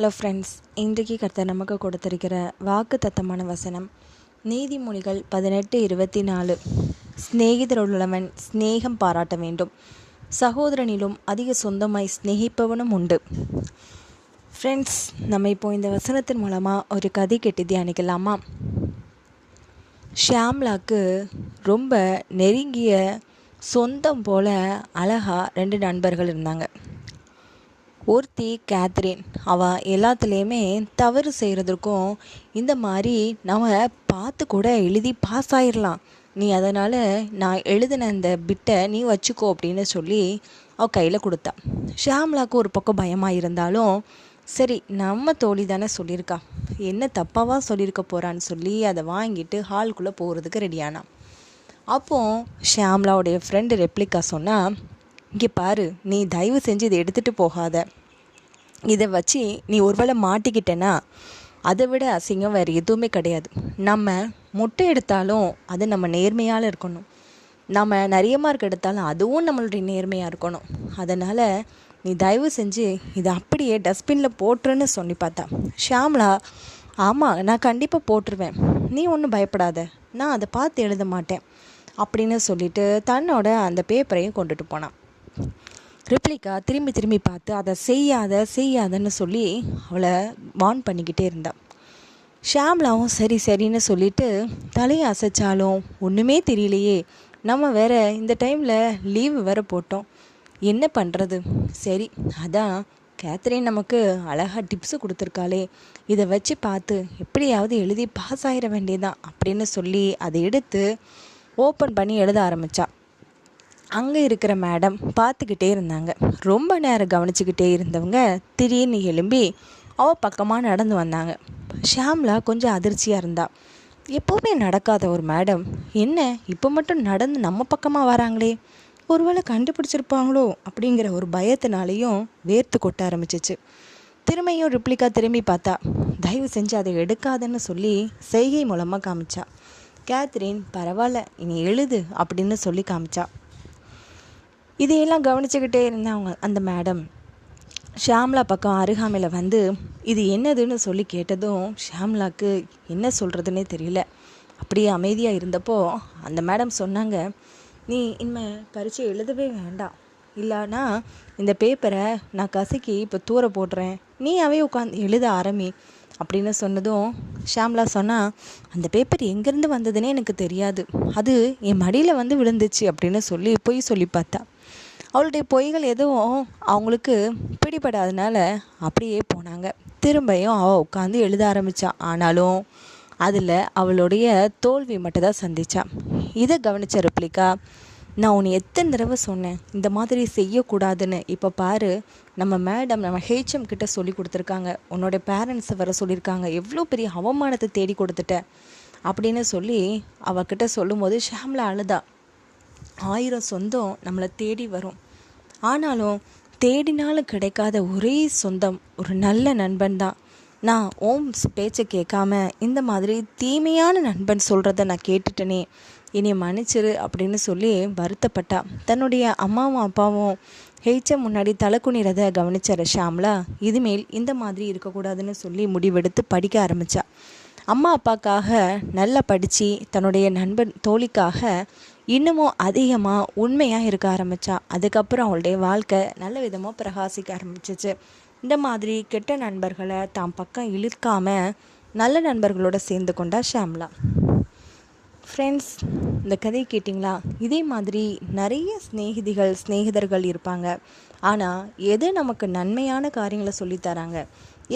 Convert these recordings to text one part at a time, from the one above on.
Hello friends இன்றைக்கு கர்த்தர் நமக்கு கொடுத்திருக்கிற வாக்கு தத்தமான வசனம் நீதிமொழிகள் பதினெட்டு இருபத்தி நாலு சிநேகிதருள்ளவன் சிநேகம் பாராட்ட வேண்டும். சகோதரனிலும் அதிக சொந்தமாய் சிநேகிப்பவனும் உண்டு. ஃப்ரெண்ட்ஸ் நம்ம இப்போ இந்த வசனத்தின் மூலமாக ஒரு கதை கெட்டி தியானிக்கலாமா? ஷியாம்லாக்கு ரொம்ப நெருங்கிய சொந்தம் போல அழகாக ரெண்டு நண்பர்கள் இருந்தாங்க. ஒருத்தி கேத்ரின். அவள் எல்லாத்துலேயுமே தவறு செய்கிறதுக்கும் இந்த மாதிரி நம்ம பார்த்து கூட எழுதி பாஸ் ஆயிடலாம் நீ அதனால் நான் எழுதின அந்த பிட்டை நீ வச்சுக்கோ அப்படின்னு சொல்லி அவள் கையில் கொடுத்தா. ஷாம்லாக்கு ஒரு பக்கம் பயமாக இருந்தாலும் சரி நம்ம தோழி தானே சொல்லியிருக்கா. என்ன தப்பாவாக சொல்லியிருக்க போகிறான்னு சொல்லி அதை வாங்கிட்டு ஹால்குள்ளே போகிறதுக்கு ரெடியானான் அப்போ ஷியாம்லாவுடைய ஃப்ரெண்டு ரெப்ளிகா சொன்னால் இங்கே பாரு நீ தயவு செஞ்சு இதை எடுத்துகிட்டு போகாத. இதை வச்சு நீ ஒருவேளை மாட்டிக்கிட்டேன்னா அதை விட அசிங்கம் வேறு எதுவுமே கிடையாது. நம்ம முட்டை எடுத்தாலும் அது நம்ம நேர்மையால் இருக்கணும். நம்ம நிறைய மார்க் எடுத்தாலும் அதுவும் நம்மளுடைய நேர்மையாக இருக்கணும். அதனால் நீ தயவு செஞ்சு இதை அப்படியே டஸ்ட்பினில் போட்டுருன்னு சொல்லி பார்த்தா. ஷாம்லா ஆமாம் நான் கண்டிப்பாக போட்டுருவேன். நீ ஒன்றும் பயப்படாத. நான் அதை பார்த்து எழுத மாட்டேன். அப்படின்னு சொல்லிட்டு தன்னோட அந்த பேப்பரையும் கொண்டுட்டு போனான். ரிப்ளிகா திரும்பி திரும்பி பார்த்து அதை செய்யாத செய்யாதன்னு சொல்லி அவளை வான் பண்ணிக்கிட்டே இருந்தாள் ஷாம்லாவும் சரி சரின்னு சொல்லிட்டு தலையை அசைச்சாலும் ஒன்றுமே தெரியலையே. நம்ம வேற இந்த டைமில் லீவு வேற போட்டோம். என்ன பண்ணுறது சரி அதான் கேத்ரின் நமக்கு அழகாக டிப்ஸு கொடுத்துருக்காளே. இதை வச்சு பார்த்து எப்படியாவது எழுதி பாஸ் ஆகிட வேண்டியதான் அப்படின்னு சொல்லி அதை எடுத்து ஓப்பன் பண்ணி எழுத ஆரம்பித்தா அங்கே இருக்கிற மேடம் பார்த்துக்கிட்டே இருந்தாங்க. ரொம்ப நேரம் கவனிச்சுக்கிட்டே இருந்தவங்க திடீர்னு எழும்பி அவள் பக்கமாக நடந்து வந்தாங்க. ஷாம்லா கொஞ்சம் அதிர்ச்சியாக இருந்தா. எப்போவுமே நடக்காத ஒரு மேடம் என்ன இப்போ மட்டும் நடந்து நம்ம பக்கமாக வராங்களே? ஒருவேளை கண்டுபிடிச்சிருப்பாங்களோ? அப்படிங்கிற ஒரு பயத்தினாலேயும் வேர்த்து கொட்ட ஆரம்பிச்சிச்சு. திரும்பியும் ரிப்ளிகா திரும்பி பார்த்தா தயவு செஞ்சு அதை எடுக்காதன்னு சொல்லி செய்கை மூலமாக காமிச்சா. கேத்ரின் பரவாயில்ல இனி எழுது அப்படின்னு சொல்லி காமிச்சா. இதையெல்லாம் கவனிச்சுக்கிட்டே இருந்தவங்க அந்த மேடம் ஷியாம்லா பக்கம் அருகாமையில் வந்து இது என்னதுன்னு சொல்லி கேட்டதும் ஷியாம்லாக்கு என்ன சொல்கிறதுனே தெரியல. அப்படியே அமைதியாக இருந்தப்போ அந்த மேடம் சொன்னாங்க நீ இனிமேல் பரீட்சை எழுதவே வேண்டாம். இல்லைனா இந்த பேப்பரை நான் கசக்கி இப்போ தூர போடுறேன் நீ அவே உட்காந்து எழுத ஆரம்பி. அப்படின்னு சொன்னதும் ஷாம்லா சொன்னால் அந்த பேப்பர் எங்கேருந்து வந்ததுன்னே எனக்கு தெரியாது. அது என் மடியில் வந்து விழுந்துச்சு அப்படின்னு சொல்லி பொய் சொல்லி பார்த்தா. அவளுடைய பொய்கள் எதுவும் அவங்களுக்கு பிடிபடாதனால அப்படியே போனாங்க. திரும்பியும் அவள் உட்காந்து எழுத ஆரம்பித்தான் ஆனாலும் அதில் அவளுடைய தோல்வி மட்டும் தான் இதை கவனித்த ரிப்ளிகா நான் உன்னை எத்தனை தடவை சொன்னேன்? இந்த மாதிரி செய்யக்கூடாதுன்னு. இப்போ பாரு நம்ம மேடம் நம்ம ஹெச்எம் கிட்ட சொல்லி கொடுத்துருக்காங்க. உன்னோட பேரண்ட்ஸை வர சொல்லியிருக்காங்க. எவ்வளோ பெரிய அவமானத்தை தேடி கொடுத்துட்ட. அப்படின்னு சொல்லி அவகிட்ட சொல்லும்போது ஷாம்லா அழுதா. ஆயிரம் சொந்தம் நம்மளை தேடி வரும். ஆனாலும் தேடினாலும் கிடைக்காத ஒரே சொந்தம் ஒரு நல்ல நண்பன் தான். நான் ஓம் பேச்சை கேட்காம இந்த மாதிரி தீமையான நண்பன் சொல்கிறத நான் கேட்டுட்டேனே. என்னை மன்னிச்சிரு அப்படின்னு சொல்லி வருத்தப்பட்டா. தன்னுடைய அம்மாவும் அப்பாவும் ஹெய்ச்ச முன்னாடி தலைக்குனிறத கவனிச்சார ஷாம்லா. இதுமேல் இந்த மாதிரி இருக்கக்கூடாதுன்னு சொல்லி முடிவெடுத்து படிக்க ஆரம்பித்தா அம்மா அப்பாக்காக நல்லா படித்து தன்னுடைய நண்பன் தோழிக்காக இன்னமும் அதிகமாக உண்மையாக இருக்க ஆரம்பித்தா அதுக்கப்புறம் அவளுடைய வாழ்க்கை நல்ல விதமாக பிரகாசிக்க ஆரம்பிச்சிச்சு. இந்த மாதிரி கெட்ட நண்பர்களை தான் பக்கம் இழுக்காம நல்ல நண்பர்களோட சேர்ந்து கொண்டா ஷாம்லா. ஃப்ரெண்ட்ஸ் இந்த கதை கேட்டிங்களா? இதே மாதிரி நிறைய ஸ்நேகிதிகள் ஸ்நேகிதர்கள் இருப்பாங்க. ஆனால் எது நமக்கு நன்மையான காரியங்களை சொல்லித்தராங்க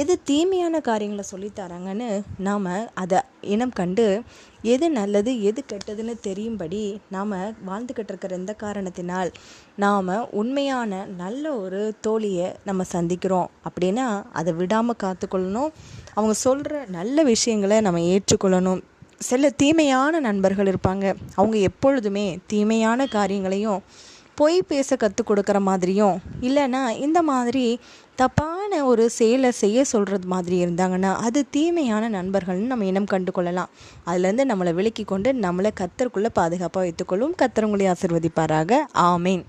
எது தீமையான காரியங்களை சொல்லித்தராங்கன்னு நாம் அதை இனம் கண்டு எது நல்லது எது கெட்டதுன்னு தெரியும்படி நாம் வாழ்ந்துக்கிட்டு இருக்கிற இந்த காரணத்தினால் நாம் உண்மையான நல்ல ஒரு தோழியை நம்ம சந்திக்கிறோம். அப்படின்னா அதை விடாமல் காத்துக்கொள்ளணும். அவங்க சொல்கிற நல்ல விஷயங்களை நம்ம ஏற்றுக்கொள்ளணும். சில தீமையான நண்பர்கள் இருப்பாங்க. அவங்க எப்பொழுதுமே தீமையான காரியங்களையும் பொய் பேச கற்றுக் கொடுக்குற மாதிரியும் இல்லைன்னா இந்த மாதிரி தப்பான ஒரு செயலை செய்ய சொல்கிறது மாதிரி இருந்தாங்கன்னா அது தீமையான நண்பர்கள்னு நம்ம இனம் கண்டு கொள்ளலாம் அதுலேருந்து நம்மளை விலக்கி கொண்டு நம்மளை கத்தருக்குள்ளே பாதுகாப்பாக வைத்துக்கொள்ளும் கத்தரவங்களை ஆசிர்வதிப்பாராக. ஆமீன்.